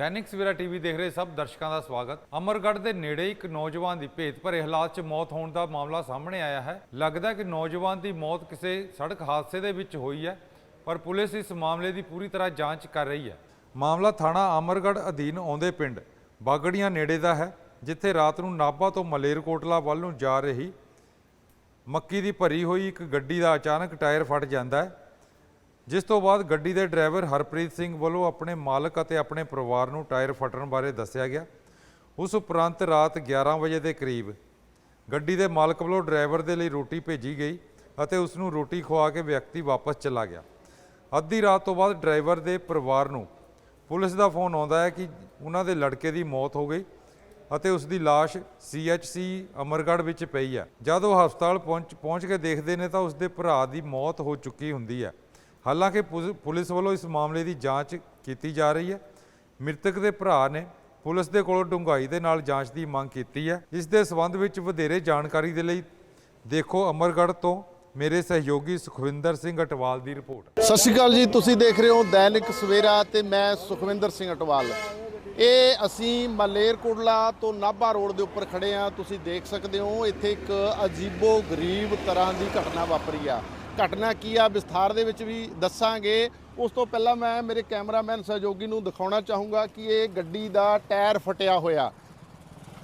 Dainik Savera TV ਦੇਖ ਰਹੇ ਸਭ ਦਰਸ਼ਕਾਂ ਦਾ ਸਵਾਗਤ। ਅਮਰਗੜ੍ਹ ਦੇ ਨੇੜੇ ਇੱਕ ਨੌਜਵਾਨ ਦੀ ਭੇਤ ਭਰੇ ਹਾਲਾਤ 'ਚ ਮੌਤ ਹੋਣ ਦਾ ਮਾਮਲਾ ਸਾਹਮਣੇ ਆਇਆ ਹੈ। ਲੱਗਦਾ ਕਿ ਨੌਜਵਾਨ ਦੀ ਮੌਤ ਕਿਸੇ ਸੜਕ ਹਾਦਸੇ ਦੇ ਵਿੱਚ ਹੋਈ ਹੈ, ਪਰ ਪੁਲਿਸ ਇਸ ਮਾਮਲੇ ਦੀ ਪੂਰੀ ਤਰ੍ਹਾਂ ਜਾਂਚ ਕਰ ਰਹੀ ਹੈ। ਮਾਮਲਾ ਥਾਣਾ ਅਮਰਗੜ੍ਹ ਅਧੀਨ ਆਉਂਦੇ ਪਿੰਡ ਬਾਗੜੀਆਂ ਨੇੜੇ ਦਾ ਹੈ, ਜਿੱਥੇ ਰਾਤ ਨੂੰ ਨਾਭਾ ਤੋਂ ਮਲੇਰਕੋਟਲਾ ਵੱਲ ਨੂੰ ਜਾ ਰਹੀ ਮੱਕੀ ਦੀ ਭਰੀ ਹੋਈ ਇੱਕ ਗੱਡੀ ਦਾ ਅਚਾਨਕ ਟਾਇਰ ਫਟ ਜਾਂਦਾ ਹੈ। ਜਿਸ ਤੋਂ ਬਾਅਦ ਗੱਡੀ ਦੇ ਡਰਾਈਵਰ ਹਰਪ੍ਰੀਤ ਸਿੰਘ ਵੱਲੋਂ ਆਪਣੇ ਮਾਲਕ ਅਤੇ ਆਪਣੇ ਪਰਿਵਾਰ ਨੂੰ ਟਾਇਰ ਫਟਣ ਬਾਰੇ ਦੱਸਿਆ ਗਿਆ। ਉਸ ਉਪਰੰਤ ਰਾਤ 11 ਵਜੇ ਦੇ ਕਰੀਬ ਗੱਡੀ ਦੇ ਮਾਲਕ ਵੱਲੋਂ ਡਰਾਈਵਰ ਦੇ ਲਈ ਰੋਟੀ ਭੇਜੀ ਗਈ ਅਤੇ ਉਸ ਨੂੰ ਰੋਟੀ ਖਵਾ ਕੇ ਵਿਅਕਤੀ ਵਾਪਸ ਚਲਾ ਗਿਆ। ਅੱਧੀ ਰਾਤ ਤੋਂ ਬਾਅਦ ਡਰਾਈਵਰ ਦੇ ਪਰਿਵਾਰ ਨੂੰ ਪੁਲਿਸ ਦਾ ਫੋਨ ਆਉਂਦਾ ਹੈ ਕਿ ਉਹਨਾਂ ਦੇ ਲੜਕੇ ਦੀ ਮੌਤ ਹੋ ਗਈ ਅਤੇ ਉਸ ਦੀ ਲਾਸ਼ ਸੀਐਚਸੀ ਅਮਰਗੜ੍ਹ ਵਿੱਚ ਪਈ ਹੈ। ਜਦ ਉਹ ਹਸਪਤਾਲ ਪਹੁੰਚ ਪਹੁੰਚ ਕੇ ਦੇਖਦੇ ਨੇ ਤਾਂ ਉਸ ਦੇ ਭਰਾ ਦੀ ਮੌਤ ਹੋ ਚੁੱਕੀ ਹੁੰਦੀ ਹੈ। ਹਾਲਾਂਕਿ ਪੁਲਿ- ਪੁਲਿਸ ਵੱਲੋਂ ਇਸ ਮਾਮਲੇ ਦੀ ਜਾਂਚ ਕੀਤੀ ਜਾ ਰਹੀ ਹੈ। ਮ੍ਰਿਤਕ ਦੇ ਭਰਾ ਨੇ ਪੁਲਿਸ ਦੇ ਕੋਲੋਂ ਡੂੰਘਾਈ ਦੇ ਨਾਲ ਜਾਂਚ ਦੀ ਮੰਗ ਕੀਤੀ ਹੈ। ਇਸ ਦੇ ਸਬੰਧ ਵਿੱਚ ਵਧੇਰੇ ਜਾਣਕਾਰੀ ਦੇ ਲਈ ਦੇਖੋ ਅਮਰਗੜ੍ਹ ਤੋਂ ਮੇਰੇ ਸਹਿਯੋਗੀ ਸੁਖਵਿੰਦਰ ਸਿੰਘ ਅਟਵਾਲ ਦੀ ਰਿਪੋਰਟ। ਸਤਿ ਸ਼੍ਰੀ ਅਕਾਲ ਜੀ, ਤੁਸੀਂ ਦੇਖ ਰਹੇ ਹੋ ਦੈਨਿਕ ਸਵੇਰਾ ਤੇ ਮੈਂ ਸੁਖਵਿੰਦਰ ਸਿੰਘ ਅਟਵਾਲ। ਇਹ ਅਸੀਂ ਮਲੇਰਕੋਟਲਾ ਤੋਂ ਨਾਭਾ ਰੋਡ ਦੇ ਉੱਪਰ ਖੜੇ ਆ ਤੁਸੀਂ ਦੇਖ ਸਕਦੇ ਹੋ, ਇੱਥੇ ਇੱਕ ਅਜੀਬੋ ਗਰੀਬ ਤਰ੍ਹਾਂ ਦੀ ਘਟਨਾ ਵਾਪਰੀ ਆ। ਘਟਨਾ ਕੀ ਆ ਵਿਸਥਾਰ ਦੇ ਵਿੱਚ ਵੀ ਦੱਸਾਂਗੇ। ਉਸ ਤੋਂ ਪਹਿਲਾਂ ਮੈਂ ਮੇਰੇ ਕੈਮਰਾਮੈਨ ਸਹਿਯੋਗੀ ਨੂੰ ਦਿਖਾਉਣਾ ਚਾਹੂੰਗਾ ਕਿ ਇਹ ਗੱਡੀ ਦਾ ਟਾਇਰ ਫਟਿਆ ਹੋਇਆ।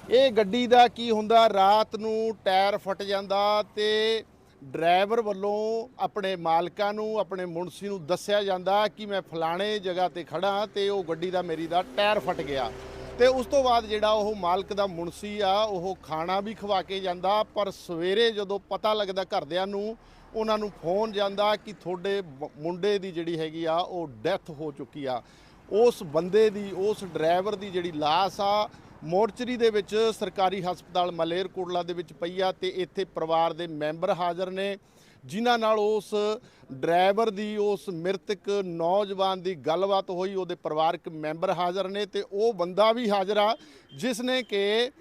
ਇਹ ਗੱਡੀ ਦਾ ਕੀ ਹੁੰਦਾ, ਰਾਤ ਨੂੰ ਟਾਇਰ ਫਟ ਜਾਂਦਾ ਤੇ ਡਰਾਈਵਰ ਵੱਲੋਂ ਆਪਣੇ ਮਾਲਕਾਂ ਨੂੰ, ਆਪਣੇ ਮੁਨਸੀ ਨੂੰ ਦੱਸਿਆ ਜਾਂਦਾ ਕਿ ਮੈਂ ਫਲਾਣੇ ਜਗ੍ਹਾ ਤੇ ਖੜਾ ਤੇ ਉਹ ਗੱਡੀ ਦਾ ਮੇਰੀ ਦਾ ਟਾਇਰ ਫਟ ਗਿਆ। ਤੇ ਉਸ ਤੋਂ ਬਾਅਦ ਜਿਹੜਾ ਉਹ ਮਾਲਕ ਦਾ ਮੁਨਸੀ ਆ, ਉਹ ਖਾਣਾ ਵੀ ਖਵਾ ਕੇ ਜਾਂਦਾ, ਪਰ ਸਵੇਰੇ ਜਦੋਂ ਪਤਾ ਲੱਗਦਾ ਘਰਦਿਆਂ ਨੂੰ ਉਹਨਾਂ ਨੂੰ ਫੋਨ ਜਾਂਦਾ ਕਿ ਤੁਹਾਡੇ ਮੁੰਡੇ ਦੀ ਜਿਹੜੀ ਹੈਗੀ ਆ, ਉਹ ਡੈਥ ਹੋ ਚੁੱਕੀ ਆ। ਉਸ ਬੰਦੇ ਦੀ, ਉਸ ਡਰਾਈਵਰ ਦੀ ਜਿਹੜੀ ਲਾਸ਼ ਆ, ਮੋਰਚਰੀ ਦੇ ਵਿੱਚ ਸਰਕਾਰੀ ਹਸਪਤਾਲ ਮਲੇਰਕੋਟਲਾ ਦੇ ਵਿੱਚ ਪਈ ਆ ਤੇ ਇੱਥੇ ਪਰਿਵਾਰ ਦੇ ਮੈਂਬਰ ਹਾਜ਼ਰ ਨੇ, ਜਿਨ੍ਹਾਂ ਨਾਲ ਉਸ ਡਰਾਈਵਰ ਦੀ, ਉਸ ਮ੍ਰਿਤਕ ਨੌਜਵਾਨ ਦੀ ਗੱਲਬਾਤ ਹੋਈ। ਉਹਦੇ ਪਰਿਵਾਰਕ ਮੈਂਬਰ ਹਾਜ਼ਰ ਨੇ ਤੇ ਉਹ ਬੰਦਾ ਵੀ ਹਾਜ਼ਰ ਆ, ਜਿਸ ਨੇ ਕਿ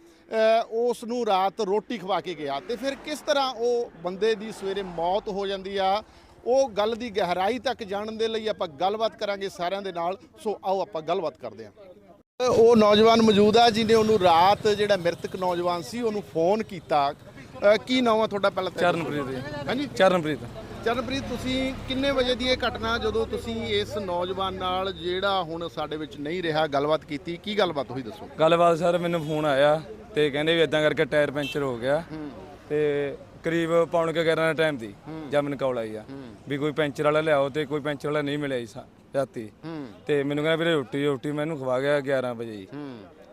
ਉਸ ਨੂੰ ਰਾਤ ਰੋਟੀ ਖਵਾ ਕੇ ਗਿਆ। ਤੇ ਫਿਰ ਕਿਸ ਤਰ੍ਹਾਂ ਉਹ ਬੰਦੇ ਦੀ ਸਵੇਰੇ ਮੌਤ ਹੋ ਜਾਂਦੀ ਆ ਉਹ ਗੱਲ ਦੀ ਗਹਿਰਾਈ ਤੱਕ ਜਾਣਨ ਦੇ ਲਈ ਆਪਾਂ ਗੱਲਬਾਤ ਕਰਾਂਗੇ ਸਾਰਿਆਂ ਦੇ ਨਾਲ। ਸੋ ਆਓ ਆਪਾਂ ਗੱਲਬਾਤ ਕਰਦੇ ਹਾਂ। ਉਹ ਨੌਜਵਾਨ ਮੌਜੂਦ ਆ ਜਿਹਨੇ ਉਹਨੂੰ ਰਾਤ ਜਿਹੜਾ ਮ੍ਰਿਤਕ ਨੌਜਵਾਨ ਸੀ ਉਹਨੂੰ ਫੋਨ ਕੀਤਾ। ਕੀ ਨਾਮ ਆ ਤੁਹਾਡਾ ਪਹਿਲਾਂ? ਚਰਨਪ੍ਰੀਤ ਜੀ। ਹਾਂਜੀ? ਚਰਨਪ੍ਰੀਤ। ਚਰਨਪ੍ਰੀਤ ਤੁਸੀਂ ਕਿੰਨੇ ਵਜੇ ਦੀ ਇਹ ਘਟਨਾ ਜਦੋਂ ਤੁਸੀਂ ਇਸ ਨੌਜਵਾਨ ਨਾਲ ਜਿਹੜਾ ਹੁਣ ਸਾਡੇ ਵਿੱਚ ਨਹੀਂ ਰਿਹਾ ਗੱਲਬਾਤ ਕੀਤੀ? ਕੀ ਗੱਲਬਾਤ ਹੋਈ ਦੱਸੋ? ਗੱਲਬਾਤ ਸਰ ਮੈਨੂੰ ਫੋਨ ਆਇਆ। ਤੇ ਕਹਿੰਦੇ ਵੀ ਇਦਾਂ ਕਰਕੇ ਟਾਇਰ ਪੈਂਚਰ ਹੋ ਗਿਆ। ਤੇ ਕਰੀਬ ਪੌਣ ਕੇ 11 ਦਾ ਟਾਈਮ ਦੀ ਜਦ ਮੈਨੂੰ ਕਾਲ ਆਈ ਆ। ਵੀ ਕੋਈ ਪੈਂਚਰ ਵਾਲਾ ਲਿਆਓ ਤੇ ਕੋਈ ਪੈਂਚਰ ਵਾਲਾ ਨਹੀਂ ਮਿਲਿਆ ਜੀ ਰਾਤੀ। ਤੇ ਮੈਨੂੰ ਕਹਿੰਦਾ ਵੀਰੇ ਰੋਟੀ ਰੋਟੀ ਮੈਨੂੰ ਖਵਾ ਗਿਆ 11 ਵਜੇ ਜੀ।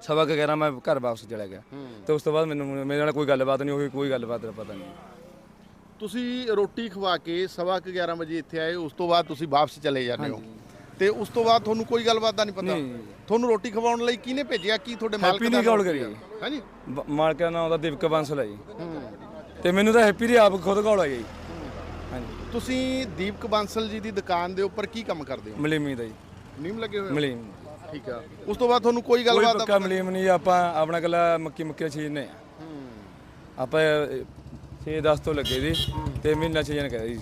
ਸਵਾ ਕੁ 11 ਮੈਂ ਘਰ ਵਾਪਸ ਚਲਾ ਗਿਆ। ਤੇ ਉਸ ਤੋਂ ਬਾਅਦ ਮੈਨੂੰ ਮੇਰੇ ਨਾਲ ਕੋਈ ਗੱਲਬਾਤ ਨਹੀਂ ਹੋਈ ਕੋਈ ਗੱਲਬਾਤ ਦਾ ਪਤਾ ਨਹੀਂ। ਤੁਸੀਂ ਰੋਟੀ ਖਵਾ ਕੇ ਸਵਾ ਕੁ 11 ਵਜੇ ਇੱਥੇ ਆਏ ਉਸ ਤੋਂ ਬਾਅਦ ਤੁਸੀਂ ਵਾਪਸ ਚਲੇ ਜਾਂਦੇ ਹੋ। ਤੇ ਉਸ ਤੋਂ ਬਾਅਦ ਤੁਹਾਨੂੰ ਕੋਈ ਗੱਲਬਾਤ ਦਾ ਨਹੀਂ ਪਤਾ। ਤੁਹਾਨੂੰ ਰੋਟੀ ਖਵਾਉਣ ਲਈ ਕਿਹਨੇ ਭੇਜਿਆ? ਕੀ ਤੁਹਾਡੇ ਮਾਲਕ ਹੈਪੀ ਨੇ ਕਾਲ ਕਰੀ ਆ? ਹਾਂਜੀ। ਮਾਲਕ ਦਾ ਨਾਮ ਉਹਦਾ ਦੀਪਕ ਬਾਂਸਲ ਹੈ ਜੀ। ਤੇ ਮੈਨੂੰ ਤਾਂ ਹੈਪੀ ਦੀ ਆਪ ਖੁਦ ਕਾਲ ਆਈ ਜੀ ਹਾਂਜੀ। ਤੁਸੀਂ ਦੀਪਕ ਬਾਂਸਲ ਜੀ ਦੀ ਦੁਕਾਨ ਦੇ ਉੱਪਰ ਕੀ ਕੰਮ ਕਰਦੇ ਹੋ? ਮਲੀਮੀ ਦਾ ਜੀ। ਨੀਮ ਲੱਗੇ ਹੋਏ? ਮਲੀਮ। ਠੀਕ ਆ। ਉਸ ਤੋਂ ਬਾਅਦ ਤੁਹਾਨੂੰ ਕੋਈ ਗੱਲਬਾਤ ਦਾ ਪੱਕਾ ਮਲੀਮ ਨਹੀਂ ਆਪਾਂ ਆਪਣਾ ਕੱਲਾ ਮੱਕੀ ਮੁੱਕੀ ਚੀਜ਼ ਨੇ ਆਪਾਂ 6-10 ਤੋਂ ਲੱਗੇ ਦੀ ਤੇ ਮਹੀਨਾ ਛੇ ਜਨ ਕਹੇ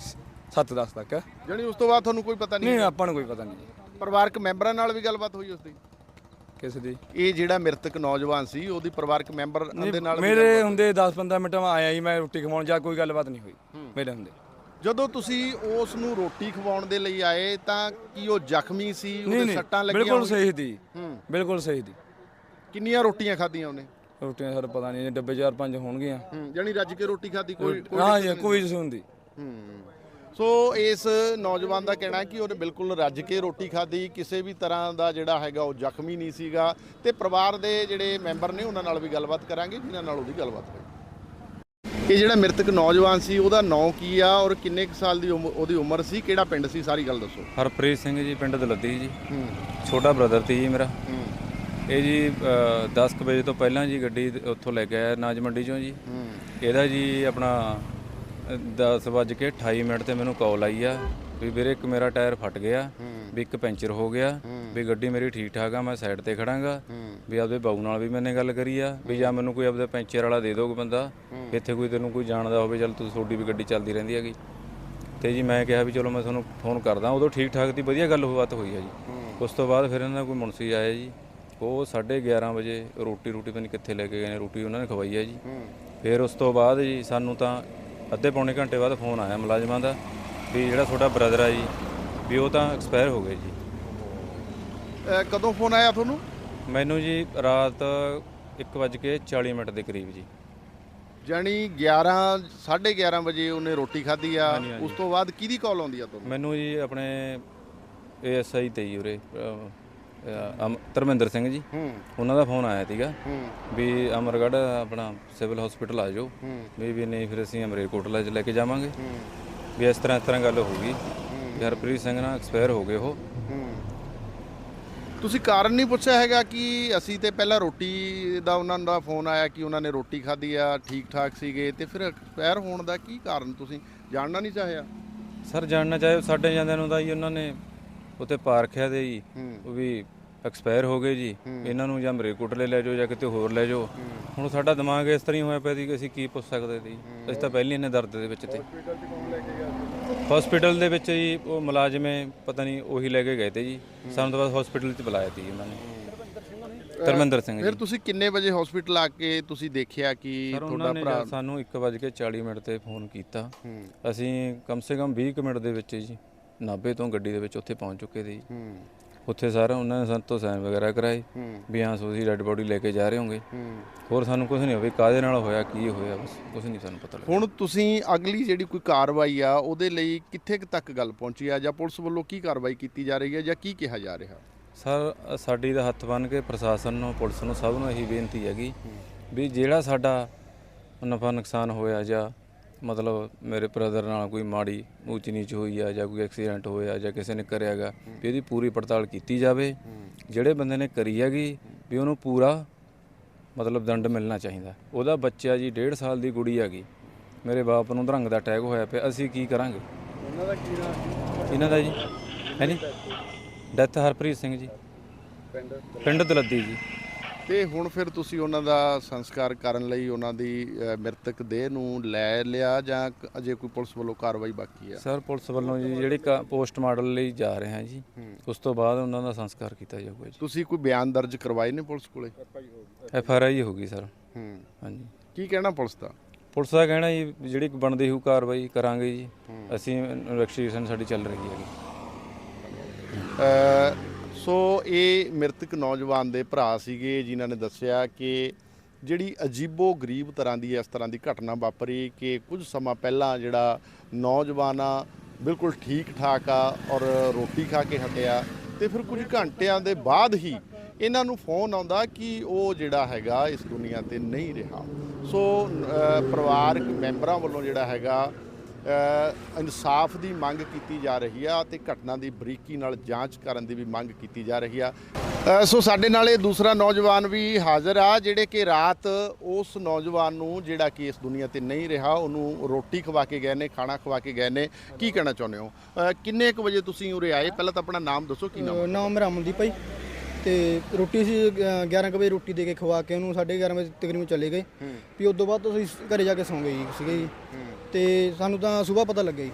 7-10 ਤੱਕ। ਜਾਣੀ ਉਸ ਤੋਂ ਬਾਅਦ ਤੁਹਾਨੂੰ ਕੋਈ ਪਤਾ ਨਹੀਂ ਨਹੀਂ ਆਪਾਂ ਨੂੰ ਕੋਈ ਪਤਾ ਨਹੀਂ ਪਰਿਵਾਰਕ ਮੈਂਬਰਾਂ ਨਾਲ ਵੀ ਗੱਲਬਾਤ ਹੋਈ ਉਸ ਦੀ ਕਿਸ ਦੀ? ਇਹ ਜਿਹੜਾ ਮ੍ਰਿਤਕ ਨੌਜਵਾਨ ਸੀ ਉਹਦੀ ਪਰਿਵਾਰਕ ਮੈਂਬਰ ਦੇ ਨਾਲ ਵੀ ਮੇਰੇ ਹੁੰਦੇ 10-15 ਮਿੰਟ ਮੈਂ ਆਇਆ ਹੀ ਮੈਂ ਰੋਟੀ ਖਵਾਉਣ ਜਾ ਕੋਈ ਗੱਲਬਾਤ ਨਹੀਂ ਹੋਈ ਮੇਰੇ ਹੁੰਦੇ। ਜਦੋਂ ਤੁਸੀਂ ਉਸ ਨੂੰ ਰੋਟੀ ਖਵਾਉਣ ਦੇ ਲਈ ਆਏ ਤਾਂ ਕੀ ਉਹ ਜ਼ਖਮੀ ਸੀ? ਨਹੀਂ ਉਹਦੇ ਨਹੀਂ ਸੱਟਾਂ ਲੱਗੀਆਂ ਬਿਲਕੁਲ ਹੋਈਆਂ? ਸਹੀ ਦੀ। ਹੂੰ। ਬਿਲਕੁਲ ਸਹੀ ਦੀ। ਕਿੰਨੀਆਂ ਰੋਟੀਆਂ ਖਾਧੀਆਂ ਉਹਨੇ? ਰੋਟੀਆਂ ਸਰ ਪਤਾ ਨਹੀਂ ਡੱਬੇ 4-5 ਹੋਣਗੀਆਂ। ਹੂੰ ਰੱਜ ਕੇ ਰੋਟੀ ਖਾਧੀ ਕੋਈ ਕੋਈ ਹਾਂ ਜੀ ਕੋਈ ਸੁਣਦੀ ਹੂੰ। ਸੋ ਇਸ ਨੌਜਵਾਨ ਦਾ ਕਹਿਣਾ ਹੈ ਕਿ ਉਹਨੇ ਬਿਲਕੁਲ ਰੱਜ ਕੇ ਰੋਟੀ ਖਾਧੀ ਕਿਸੇ ਵੀ ਤਰ੍ਹਾਂ ਦਾ ਜਿਹੜਾ ਹੈਗਾ ਉਹ ਜ਼ਖਮੀ ਨਹੀਂ ਸੀਗਾ ਤੇ ਪਰਿਵਾਰ ਦੇ ਜਿਹੜੇ ਮੈਂਬਰ ਨੇ ਉਹਨਾਂ ਨਾਲ ਵੀ ਗੱਲਬਾਤ ਕਰਾਂਗੇ ਜਿਨ੍ਹਾਂ ਨਾਲ ਉਹਦੀ ਗੱਲਬਾਤ ਹੋਈ। ਇਹ ਜਿਹੜਾ ਮ੍ਰਿਤਕ ਨੌਜਵਾਨ ਸੀ ਉਹਦਾ ਨਾਂ ਕੀ ਆ ਔਰ ਕਿੰਨੇ ਕੁ ਸਾਲ ਦੀ ਉਮ- ਉਹਦੀ ਉਮਰ ਸੀ ਕਿਹੜਾ ਪਿੰਡ ਸੀ ਸਾਰੀ ਗੱਲ ਦੱਸੋ। ਹਰਪ੍ਰੀਤ ਸਿੰਘ ਜੀ ਪਿੰਡ ਦਲੱਦੀ ਜੀ। ਹੂੰ। ਛੋਟਾ ਬ੍ਰਦਰ ਤੀ ਜੀ ਮੇਰਾ। ਹੂੰ। ਇਹ ਜੀ 10 ਕੁ ਵਜੇ ਤੋਂ ਪਹਿਲਾਂ ਜੀ ਗੱਡੀ ਉੱਥੋਂ ਲੈ ਕੇ ਆਇਆ ਨਾਜ ਮੰਡੀ ਚੋਂ ਜੀ। ਹੂੰ। ਇਹਦਾ ਜੀ ਆਪਣਾ 10 ਵੱਜ ਕੇ 28 ਮਿੰਟ ਤੇ ਮੈਨੂੰ ਕਾਲ ਆਈ ਆ ਵੀ ਵੀਰੇ ਇੱਕ ਮੇਰਾ ਟਾਇਰ ਫਟ ਗਿਆ ਵੀ ਇੱਕ ਪੈਂਚਰ ਹੋ ਗਿਆ ਵੀ ਗੱਡੀ ਮੇਰੀ ਠੀਕ ਠਾਕ ਆ ਮੈਂ ਸਾਈਡ ਤੇ ਖੜਾਂਗਾ ਵੀ ਆਪਦੇ ਬਾਊ ਨਾਲ ਵੀ ਮੈਨੇ ਗੱਲ ਕਰੀ ਆ ਵੀ ਜਾਂ ਮੈਨੂੰ ਕੋਈ ਆਪਦਾ ਪੈਂਚਰ ਵਾਲਾ ਦੇ ਦਿਓ ਬੰਦਾ ਇੱਥੇ ਕੋਈ ਤੈਨੂੰ ਕੋਈ ਜਾਣਦਾ ਹੋਵੇ ਚੱਲ ਤੂੰ ਤੁਹਾਡੀ ਵੀ ਗੱਡੀ ਚੱਲਦੀ ਰਹਿੰਦੀ ਹੈਗੀ। ਤੇ ਜੀ ਮੈਂ ਕਿਹਾ ਵੀ ਚਲੋ ਮੈਂ ਤੁਹਾਨੂੰ ਫੋਨ ਕਰਦਾ ਉਦੋਂ ਠੀਕ ਠਾਕ ਦੀ ਵਧੀਆ ਗੱਲ ਬਾਤ ਹੋਈ ਆ ਜੀ। ਉਸ ਤੋਂ ਬਾਅਦ ਫਿਰ ਇਹਨਾਂ ਦਾ ਕੋਈ ਮੁਨਸੀ ਆਇਆ ਜੀ ਉਹ 11:30 ਵਜੇ ਰੋਟੀ ਰੋਟੀ ਪਤਾ ਨਹੀਂ ਕਿੱਥੇ ਲੈ ਕੇ ਗਏ ਨੇ ਰੋਟੀ ਉਹਨਾਂ ਨੇ ਖਵਾਈ ਹੈ ਜੀ। ਫਿਰ ਉਸ ਤੋਂ ਬਾਅਦ ਜੀ ਸਾਨੂੰ ਤਾਂ ਅੱਧੇ ਪੌਣੇ ਘੰਟੇ ਬਾਅਦ ਫੋਨ ਆਇਆ ਮੁਲਾਜ਼ਮਾਂ ਦਾ ਵੀ ਜਿਹੜਾ ਤੁਹਾਡਾ ਬ੍ਰਦਰ ਆ ਜੀ ਵੀ ਉਹ ਤਾਂ ਐਕਸਪਾਇਰ ਹੋ ਗਏ ਜੀ। ਕਦੋਂ ਫੋਨ ਆਇਆ ਤੁਹਾਨੂੰ? ਮੈਨੂੰ ਜੀ ਰਾਤ 1:40 ਮਿੰਟ ਦੇ ਕਰੀਬ ਜੀ। ਜਾਨੀ 11 11:30 ਵਜੇ ਉਹਨੇ ਰੋਟੀ ਖਾਧੀ ਆ ਉਸ ਤੋਂ ਬਾਅਦ ਕਿਹਦੀ ਕਾਲ ਆਉਂਦੀ ਆ ਤੁਹਾਨੂੰ? ਮੈਨੂੰ ਜੀ ਆਪਣੇ ਏਐਸਆਈ ਤੇ ਜੀ ਉਰੇ ਅਹ, ਅਮ- ਧਰਮਿੰਦਰ ਸਿੰਘ ਜੀ। ਹੂੰ। ਉਹਨਾਂ ਦਾ ਫੋਨ ਆਇਆ ਸੀਗਾ ਹੂੰ। ਵੀ ਅਮਰਗੜ੍ਹ ਆਪਣਾ ਸਿਵਲ ਹਸਪੀਟਲ ਆ ਜਾਓ। ਵੀ ਵੀ ਨਹੀਂ ਫਿਰ ਅਸੀਂ ਅਮਰੇਕੋਟਲਾ ਚ ਲੈ ਕੇ ਜਾਵਾਂਗੇ। ਵੀ ਇਸ ਤਰ੍ਹਾਂ ਇਸ ਤਰ੍ਹਾਂ ਗੱਲ ਹੋ ਗਈ। ਵੀ ਹਰਪ੍ਰੀਤ ਸਿੰਘ ਨਾਲ ਐਕਸਪਾਇਰ ਹੋ ਗਏ ਉਹ। ਹੂੰ। ਤੁਸੀਂ ਕਾਰਨ ਨਹੀਂ ਪੁੱਛਿਆ ਹੈਗਾ ਕਿ ਅਸੀਂ ਤੇ ਪਹਿਲਾਂ ਰੋਟੀ ਦਾ ਉਹਨਾਂ ਦਾ ਫੋਨ ਆਇਆ ਕਿ ਉਹਨਾਂ ਨੇ ਰੋਟੀ ਖਾਧੀ ਆ ਠੀਕ ਠਾਕ ਸੀਗੇ ਤੇ ਫਿਰ ਐਕਸਪਾਇਰ ਹੋਣ ਦਾ ਕੀ ਕਾਰਨ ਤੁਸੀਂ? ਜਾਣਨਾ ਨਹੀਂ ਚਾਹਿਆ? ਸਰ ਜਾਣਨਾ ਚਾਹੇ ਸਾਡੇ ਜਾਂਦਿਆਂ ਨੂੰ ਤਾਂ ਜੀ ਉਹਨਾਂ ਨੇ ਉੱਤੇ ਪਾਰਖਿਆ ਦੇ ਜੀ ਉਹ ਵੀ ਐਕਸਪਾਇਰ ਹੋ ਗਏ ਜੀ। ਇਹਨਾਂ ਨੂੰ ਜਾਂ ਮਰੇਕੋਟਲੇ ਲੈ ਜਾਓ ਜਾਂ ਕਿਤੇ ਹੋਰ ਲੈ ਜਾਓ ਹੁਣ ਸਾਡਾ ਦਿਮਾਗ ਇਸ ਤਰ੍ਹਾਂ ਹੀ ਹੋਇਆ ਪਿਆ ਸੀ ਕਿ ਅਸੀਂ ਕੀ ਪੁੱਛ ਸਕਦੇ ਸੀ। ਅਸੀਂ ਤਾਂ ਪਹਿਲਾਂ ਇੰਨੇ ਦਰਦ ਦੇ ਵਿੱਚ ਤੇ। ਹਸਪੀਟਲ ਦੇ ਵਿੱਚ ਜੀ ਉਹ ਮੁਲਾਜ਼ਮੇ ਪਤਾ ਨਹੀਂ ਉਹੀ ਲੈ ਕੇ ਗਏ ਤੇ ਜੀ। ਸਾਨੂੰ ਤਾਂ ਬਸ ਹਸਪੀਟਲ 'ਚ ਬੁਲਾਇਆ ਸੀ ਉਹਨਾਂ ਨੇ। ਧਰਮਿੰਦਰ ਸਿੰਘ ਜੀ। ਫਿਰ ਤੁਸੀਂ ਕਿੰਨੇ ਵਜੇ ਹਸਪੀਟਲ ਆ ਕੇ ਤੁਸੀਂ ਦੇਖਿਆ ਕਿ ਤੁਹਾਡਾ ਭਰਾ ਸਾਨੂੰ 1:40 ਮਿੰਟ ਤੇ ਫੋਨ ਕੀਤਾ। ਅਸੀਂ ਕਮ ਸੇ ਕਮ 20 ਕੁ ਮਿੰਟ ਦੇ ਵਿੱਚ ਜੀ। ਨਾਭੇ ਤੋਂ ਗੱਡੀ ਦੇ ਵਿੱਚ ਉੱਥੇ ਪਹੁੰਚ ਚੁੱਕੇ ਸੀ। ਹੂੰ। ਉੱਥੇ ਸਾਰਾ ਉਹਨਾਂ ਨੇ ਸਾਨੂੰ ਤੋਂ ਸਾਈਨ ਵਗੈਰਾ ਕਰਾਏ ਵੀ ਹਾਂ ਤੁਸੀਂ ਡੈੱਡ ਬੋਡੀ ਲੈ ਕੇ ਜਾ ਰਹੇ ਹੋਗੇ। ਹੋਰ ਸਾਨੂੰ ਕੁਝ ਨਹੀਂ ਹੋਵੇ ਕਾਹਦੇ ਨਾਲ ਹੋਇਆ ਕੀ ਹੋਇਆ ਬਸ ਕੁਝ ਨਹੀਂ ਸਾਨੂੰ ਪਤਾ ਲੱਗਾ ਹੁਣ ਤੁਸੀਂ ਅਗਲੀ ਜਿਹੜੀ ਕੋਈ ਕਾਰਵਾਈ ਆ ਉਹਦੇ ਲਈ ਕਿੱਥੇ ਤੱਕ ਗੱਲ ਪਹੁੰਚੀ ਆ? ਜਾਂ ਪੁਲਿਸ ਵੱਲੋਂ ਕੀ ਕਾਰਵਾਈ ਕੀਤੀ ਜਾ ਰਹੀ ਹੈ ਜਾਂ ਕੀ ਕਿਹਾ ਜਾ ਰਿਹਾ? ਸਰ ਸਾਡੀ ਦਾ ਹੱਥ ਬੰਨ ਕੇ ਪ੍ਰਸ਼ਾਸਨ ਨੂੰ ਪੁਲਿਸ ਨੂੰ ਸਭ ਨੂੰ ਇਹੀ ਬੇਨਤੀ ਹੈਗੀ ਵੀ ਜਿਹੜਾ ਸਾਡਾ ਨਫਾ ਨੁਕਸਾਨ ਹੋਇਆ ਜਾਂ ਮਤਲਬ ਮੇਰੇ ਬ੍ਰਦਰ ਨਾਲ ਕੋਈ ਮਾੜੀ ਊਚ ਨੀਚ ਹੋਈ ਆ ਜਾਂ ਕੋਈ ਐਕਸੀਡੈਂਟ ਹੋਇਆ ਜਾਂ ਕਿਸੇ ਨੇ ਕਰਿਆਗਾ ਵੀ ਇਹਦੀ ਪੂਰੀ ਪੜਤਾਲ ਕੀਤੀ ਜਾਵੇ ਜਿਹੜੇ ਬੰਦੇ ਨੇ ਕਰੀ ਹੈਗੀ ਵੀ ਉਹਨੂੰ ਪੂਰਾ ਮਤਲਬ ਦੰਡ ਮਿਲਣਾ ਚਾਹੀਦਾ। ਉਹਦਾ ਬੱਚਾ ਜੀ 1.5 ਸਾਲ ਦੀ ਕੁੜੀ ਹੈਗੀ ਮੇਰੇ ਬਾਪ ਨੂੰ ਧਰੰਗ ਦਾ ਅਟੈਕ ਹੋਇਆ ਪਿਆ ਅਸੀਂ ਕੀ ਕਰਾਂਗੇ? ਉਹਨਾਂ ਦਾ ਕੀ ਨਾਮ ਇਹਨਾਂ ਦਾ ਜੀ ਹੈ ਜੀ ਡੈਥ ਹਰਪ੍ਰੀਤ ਸਿੰਘ ਜੀ। ਪਿੰਡ ਪਿੰਡ ਦਲੱਦੀ ਜੀ। ਤੇ ਹੁਣ ਫਿਰ ਤੁਸੀਂ ਉਹਨਾਂ ਦਾ ਸੰਸਕਾਰ ਕਰਨ ਲਈ ਉਹਨਾਂ ਦੀ ਮ੍ਰਿਤਕ ਦੇਹ ਨੂੰ ਲੈ ਲਿਆ ਜਾਂ ਅਜੇ ਕੋਈ ਪੁਲਿਸ ਵੱਲੋਂ ਕਾਰਵਾਈ ਬਾਕੀ ਆ? ਸਰ ਪੁਲਿਸ ਵੱਲੋਂ ਜੀ ਜਿਹੜੀ ਪੋਸਟ ਮਾਡਲ ਲਈ ਜਾ ਰਹੇ ਹਾਂ ਜੀ ਉਸ ਤੋਂ ਬਾਅਦ ਉਹਨਾਂ ਦਾ ਸੰਸਕਾਰ ਕੀਤਾ ਜਾਊਗਾ ਜੀ। ਤੁਸੀਂ ਕੋਈ ਬਿਆਨ ਦਰਜ ਕਰਵਾਏ ਨੇ ਪੁਲਿਸ ਕੋਲੇ? ਐਫ ਆਰ ਆਈ ਹੋਗੀ ਸਰ। ਹੂੰ। ਹਾਂਜੀ। ਕੀ ਕਹਿਣਾ ਪੁਲਿਸ ਦਾ? ਪੁਲਿਸ ਦਾ ਕਹਿਣਾ ਜੀ ਜਿਹੜੀ ਬਣਦੀ ਹੋਊ ਕਾਰਵਾਈ ਕਰਾਂਗੇ ਜੀ। ਅਸੀਂ ਇਨਵੈਸਟੀਗੇਸ਼ਨ ਸਾਡੀ ਚੱਲ ਰਹੀ ਅ, ਸੋ ਇਹ ਮ੍ਰਿਤਕ ਨੌਜਵਾਨ ਦੇ ਭਰਾ ਸੀਗੇ ਜਿਨ੍ਹਾਂ ਨੇ ਦੱਸਿਆ ਕਿ ਜਿਹੜੀ ਅਜੀਬੋ ਗਰੀਬ ਤਰ੍ਹਾਂ ਦੀ ਇਸ ਤਰ੍ਹਾਂ ਦੀ ਘਟਨਾ ਵਾਪਰੀ ਕਿ ਕੁਝ ਸਮਾਂ ਪਹਿਲਾਂ ਜਿਹੜਾ ਨੌਜਵਾਨ ਆ, ਬਿਲਕੁਲ ਠੀਕ ਠਾਕ ਆ ਔਰ ਰੋਟੀ ਖਾ ਕੇ ਹਟਿਆ ਤੇ ਫਿਰ ਕੁਝ ਘੰਟਿਆਂ ਦੇ ਬਾਅਦ ਹੀ ਇਹਨਾਂ ਨੂੰ ਫੋਨ ਆਉਂਦਾ ਕਿ ਉਹ ਜਿਹੜਾ ਹੈਗਾ ਇਸ ਦੁਨੀਆ ਤੇ ਨਹੀਂ ਰਿਹਾ। ਸੋ ਪਰਿਵਾਰਕ ਮੈਂਬਰਾਂ ਵੱਲੋਂ ਜਿਹੜਾ ਹੈਗਾ ਇਨਸਾਫ ਦੀ ਮੰਗ ਕੀਤੀ ਜਾ ਰਹੀ ਆ ਤੇ ਘਟਨਾ ਦੀ ਬਰੀਕੀ ਨਾਲ ਜਾਂਚ ਕਰਨ ਦੀ ਵੀ ਮੰਗ ਕੀਤੀ ਜਾ ਰਹੀ ਆ। ਸੋ ਸਾਡੇ ਨਾਲ ਇਹ ਦੂਸਰਾ ਨੌਜਵਾਨ ਵੀ ਹਾਜ਼ਰ ਆ, ਜਿਹੜੇ ਕਿ ਰਾਤ ਉਸ ਨੌਜਵਾਨ ਨੂੰ ਜਿਹੜਾ ਕਿ ਇਸ ਦੁਨੀਆ ਤੇ ਨਹੀਂ ਰਿਹਾ, ਉਹਨੂੰ ਰੋਟੀ ਖਵਾ ਕੇ ਗਏ ਨੇ, ਖਾਣਾ ਖਵਾ ਕੇ ਗਏ ਨੇ। ਕੀ ਕਹਿਣਾ ਚਾਹੁੰਦੇ ਹੋ? ਕਿੰਨੇ ਕੁ ਵਜੇ ਤੁਸੀਂ ਉਰੇ ਆਏ? ਪਹਿਲਾਂ ਤਾਂ ਆਪਣਾ ਨਾਮ ਦੱਸੋ, ਕੀ ਨਾਮ? ਅਹ, ਨਾਮ ਮੇਰਾ ਅਮਨਦੀਪ ਭਾਈ ਤੇ ਰੋਟੀ ਸੀ 11 ਕੁ ਵਜੇ ਰੋਟੀ ਦੇ ਕੇ ਖਵਾ ਕੇ ਉਹਨੂੰ 11:30 ਵਜੇ ਤਕਰੀਬਨ ਚਲੇ ਗਏ। ਵੀ ਉਸ ਤੋਂ ਬਾਅਦ ਤੁਸੀਂ ਘਰੇ ਜਾ ਕੇ ਸੌਂ ਗਏ ਜੀ ਸੀਗੇ ਜੀ। ਤੇ ਸਾਨੂੰ ਤਾਂ ਸਵੇਰ ਪਤਾ ਲੱਗਿਆ ਜੀ।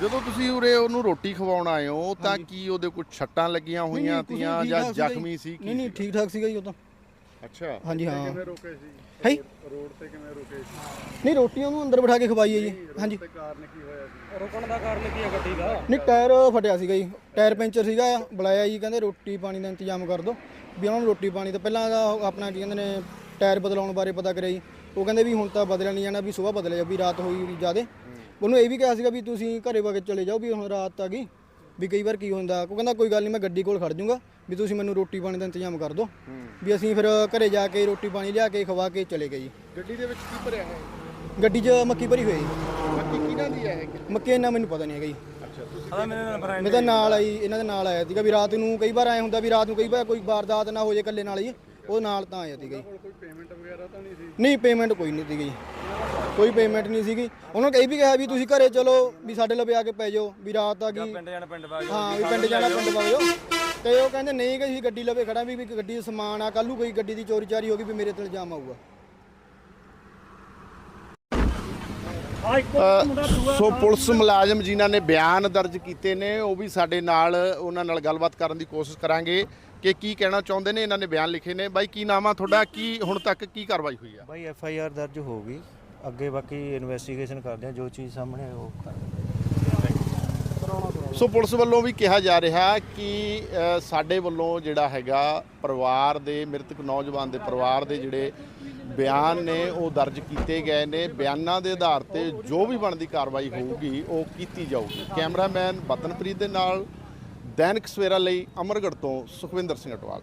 ਜਦੋਂ ਤੁਸੀਂ ਉਰੇ ਉਹਨੂੰ ਰੋਟੀ ਖਵਾਉਣ ਆਏ ਹੋ ਤਾਂ ਕੀ ਉਹਦੇ ਕੋਈ ਛੱਟਾਂ ਲੱਗੀਆਂ ਹੋਈਆਂ ਤੀਆਂ ਜਾਂ। ਜ਼ਖਮੀ ਸੀ ਨਹੀਂ ਨਹੀਂ ਠੀਕ ਠਾਕ ਸੀਗਾ ਜੀ ਉਹ ਤਾਂ। ਅੱਛਾ। ਹਾਂਜੀ ਹਾਂ। ਕਿਵੇਂ ਰੋਕੇ ਸੀ? ਹੈ? ਰੋਡ ਤੇ ਕਿਵੇਂ ਰੋਕੇ ਨਹੀਂ ਰੋਟੀ ਉਹਨੂੰ ਅੰਦਰ ਬਿਠਾ ਕੇ ਖਵਾਈ ਹੈ ਜੀ। ਹਾਂਜੀ। ਕਾਰਨ ਕੀ ਹੋਇਆ ਸੀ? ਰੋਕਣ ਦਾ ਕਾਰਨ ਕੀ ਹੈ ਗੱਡੀ ਦਾ? ਨਹੀਂ ਟਾਇਰ ਫਟਿਆ ਸੀਗਾ ਜੀ। ਟਾਇਰ ਪੈਂਚਰ ਸੀਗਾ ਬੁਲਾਇਆ ਜੀ ਕਹਿੰਦੇ ਰੋਟੀ ਪਾਣੀ ਦਾ ਇੰਤਜ਼ਾਮ ਕਰ ਦਿਓ। ਵੀ ਉਹਨਾਂ ਨੂੰ ਰੋਟੀ ਪਾਣੀ ਤਾਂ ਪਹਿਲਾਂ ਦਾ ਆਪਣਾ ਕੀ ਕਹਿੰਦੇ ਨੇ ਟਾਇਰ ਬਦਲਾਉਣ ਬਾਰੇ ਪਤਾ ਕਰਿਆ ਜੀ। ਉਹ ਕਹਿੰਦੇ ਵੀ ਹੁਣ ਤਾਂ ਬਦਲਿਆ ਨਹੀਂ ਜਾਣਾ ਵੀ ਸਵੇਰ ਬਦਲਿਆ ਜਾ ਵੀ ਰਾਤ ਹੋਈ ਜਿਆਦੇ। ਉਹਨੂੰ ਇਹ ਵੀ ਕਿਹਾ ਸੀਗਾ ਵੀ ਤੁਸੀਂ ਘਰੇ ਵਾ ਕੇ ਚਲੇ ਜਾਓ ਵੀ ਹੁਣ ਰਾਤ ਆ ਗਈ ਵੀ ਕਈ ਵਾਰ ਕੀ ਹੁੰਦਾ। ਉਹ ਕਹਿੰਦਾ ਕੋਈ ਗੱਲ ਨਹੀਂ ਮੈਂ ਗੱਡੀ ਕੋਲ ਖੜ ਜਾਊਂਗਾ ਵੀ ਤੁਸੀਂ ਮੈਨੂੰ ਰੋਟੀ ਪਾਣੀ ਦਾ ਇੰਤਜ਼ਾਮ ਕਰ ਦਿਓ। ਵੀ ਅਸੀਂ ਫਿਰ ਘਰੇ ਜਾ ਕੇ ਰੋਟੀ ਪਾਣੀ ਲਿਆ ਕੇ ਖਵਾ ਕੇ ਚਲੇ ਗਏ ਜੀ। ਗੱਡੀ ਦੇ ਵਿੱਚ ਕੀ ਭਰਿਆ ਹੈ ਗੱਡੀ 'ਚ ਮੱਕੀ ਭਰੀ ਹੋਈ ਜੀ। ਬਾਕੀ ਕਿਹਨਾਂ ਦੀ ਹੈ ਇਹ? ਮੱਕੀ ਇੰਨਾ ਮੈਨੂੰ ਪਤਾ ਨਹੀਂ ਹੈਗਾ ਜੀ। ਅੱਛਾ ਤੁਸੀਂ ਮੈਂ ਤਾਂ ਨਾਲ ਆਈ ਇਹਨਾਂ ਦੇ ਨਾਲ ਆਇਆ ਸੀਗਾ ਵੀ ਰਾਤ ਨੂੰ ਕਈ ਵਾਰ ਆਏ ਹੁੰਦਾ ਵੀ ਰਾਤ ਨੂੰ ਕਈ ਵਾਰ ਕੋਈ ਵਾਰਦਾਤ ਨਾ ਹੋ ਜੇ ਇਕੱਲੇ ਨਾਲ ਹੀ ਉਹ ਨਾਲ ਤਾਂ ਆਇਆ ਸੀਗਾ ਜੀ। ਕੋਈ ਪੇਮੈਂਟ ਵਗੈਰਾ ਤਾਂ ਨਹੀਂ ਸੀ? ਨਹੀਂ ਪੇਮੈਂਟ ਕੋਈ ਨਹੀਂ ਸੀਗੀ ਜੀ। ਕੋਈ ਪੇਮੈਂਟ ਨਹੀਂ ਸੀਗੀ। ਉਹਨਾਂ ਨੇ ਇਹ ਵੀ ਕਿਹਾ ਵੀ ਤੁਸੀਂ ਘਰੇ ਚਲੋ ਵੀ ਸਾਡੇ ਲਵੇ ਆ ਕੇ ਪੈ ਜਾਓ ਵੀ ਰਾਤ ਆ ਗਈ। ਪਿੰਡ ਜਾਣਾ ਪਿੰਡ ਵਗ ਹਾਂ ਵੀ ਪਿੰਡ ਜਾਣਾ ਪਿੰਡ ਵਗ ਜਾਓ। ਤੇ ਉਹ ਕਹਿੰਦੇ ਨਹੀਂ ਕਿ ਅਸੀਂ ਗੱਡੀ ਲਵੇ ਖੜਾ ਵੀ ਵੀ ਗੱਡੀ ਦਾ ਸਮਾਨ ਆ ਕੱਲ ਕੋਈ ਗੱਡੀ ਦੀ ਚੋਰੀ ਚਾਰੀ ਹੋ ਗਈ ਵੀ ਮੇਰੇ ਤੇ ਇਲਜ਼ਾਮ ਆਊਗਾ। ਸੋ ਪੁਲਿਸ ਮੁਲਾਜ਼ਮ ਜਿਨ੍ਹਾਂ ਨੇ ਬਿਆਨ ਦਰਜ ਕੀਤੇ ਨੇ ਉਹ ਵੀ ਸਾਡੇ ਨਾਲ ਉਹਨਾਂ ਨਾਲ ਗੱਲਬਾਤ ਕਰਨ ਦੀ ਕੋਸ਼ਿਸ਼ ਕਰਾਂਗੇ ਕਿ ਕੀ ਕਹਿਣਾ ਚਾਹੁੰਦੇ ਨੇ ਇਹਨਾਂ ਨੇ ਬਿਆਨ ਲਿਖੇ ਨੇ। ਬਾਈ ਕੀ ਨਾਮ ਆ ਤੁਹਾਡਾ? ਕੀ ਹੁਣ ਤੱਕ ਕੀ ਕਾਰਵਾਈ ਹੋਈ ਆ? ਭਾਈ ਐਫ ਆਈ ਆਰ ਦਰਜ ਹੋ ਗਈ। ਅੱਗੇ ਬਾਕੀ ਇਨਵੈਸਟੀਗੇਸ਼ਨ ਕਰਦੇ ਆ ਜੋ ਚੀਜ਼ ਸਾਹਮਣੇ ਉਹ ਕਰਦੇ ਸੋ ਪੁਲਿਸ ਵੱਲੋਂ ਵੀ ਕਿਹਾ ਜਾ ਰਿਹਾ ਕਿ ਸਾਡੇ ਵੱਲੋਂ ਜਿਹੜਾ ਹੈਗਾ ਪਰਿਵਾਰ ਦੇ ਮ੍ਰਿਤਕ ਨੌਜਵਾਨ ਦੇ ਪਰਿਵਾਰ ਦੇ ਜਿਹੜੇ ਬਿਆਨ ਨੇ ਉਹ ਦਰਜ ਕੀਤੇ ਗਏ ਨੇ। ਬਿਆਨਾਂ ਦੇ ਆਧਾਰ ਤੇ ਜੋ ਵੀ ਬਣਦੀ ਕਾਰਵਾਈ ਹੋਊਗੀ, ਉਹ ਕੀਤੀ ਜਾਊਗੀ। ਕੈਮਰਾਮੈਨ ਬਤਨਪ੍ਰੀਤ ਦੇ ਨਾਲ, ਦੈਨਿਕ ਸਵੇਰਾ ਲਈ ਅਮਰਗੜ੍ਹ ਤੋਂ ਸੁਖਵਿੰਦਰ ਸਿੰਘ ਅਟਵਾਲ।